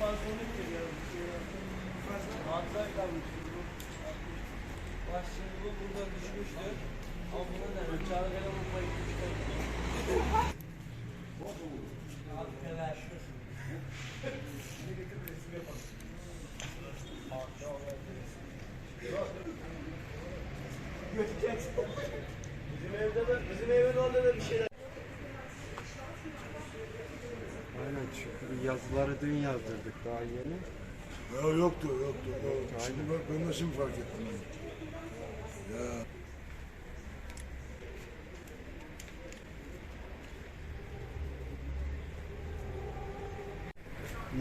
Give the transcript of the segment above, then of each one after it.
Geliyor. Manzara kalmıştı bu. Başlığı bu burada düşmüştü. Ama buna ne? Uçağı gene vurma gitmişti. Arkadaş. Bizim yazıları dün yazdırdık daha yeni. Ya yoktu, yoktu. O, şimdi bak ben de şimdi fark ettim. Ya.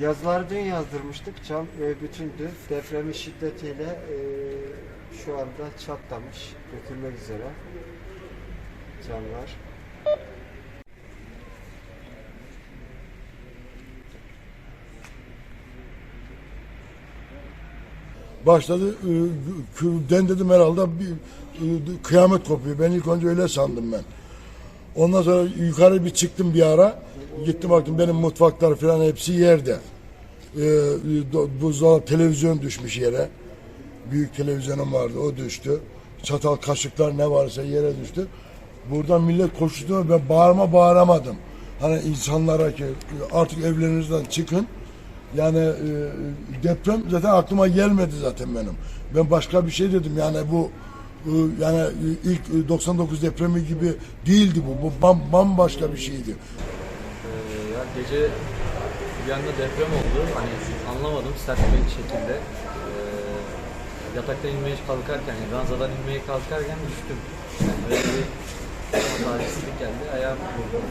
Yazıları dün yazdırmıştık. Cam e, bütündü. Depremin şiddetiyle e, şu anda çatlamış. Dökülmek üzere. Camlar. Başladı, e, kürden dedim herhalde bir e, kıyamet kopuyor. Ben ilk önce öyle sandım ben. Ondan sonra yukarı bir çıktım bir ara. Gittim baktım benim mutfaklar falan hepsi yerde. E, do- buzdolabı televizyon düşmüş yere. Büyük televizyonum vardı o düştü. Çatal kaşıklar ne varsa yere düştü. Buradan millet koştu ben bağırma bağıramadım. Hani insanlara ki artık evlerinizden çıkın. Yani e, deprem zaten aklıma gelmedi zaten benim. Ben başka bir şey dedim yani bu e, yani ilk 99 depremi gibi değildi bu. Bu bam, bambaşka bir şeydi. Ee, ya gece bir anda deprem oldu. Hani anlamadım sert bir şekilde. Ee, yataktan inmeye kalkarken, yani ranzadan inmeye kalkarken düştüm. Yani böyle bir talihsizlik geldi. Ayağım vurdu.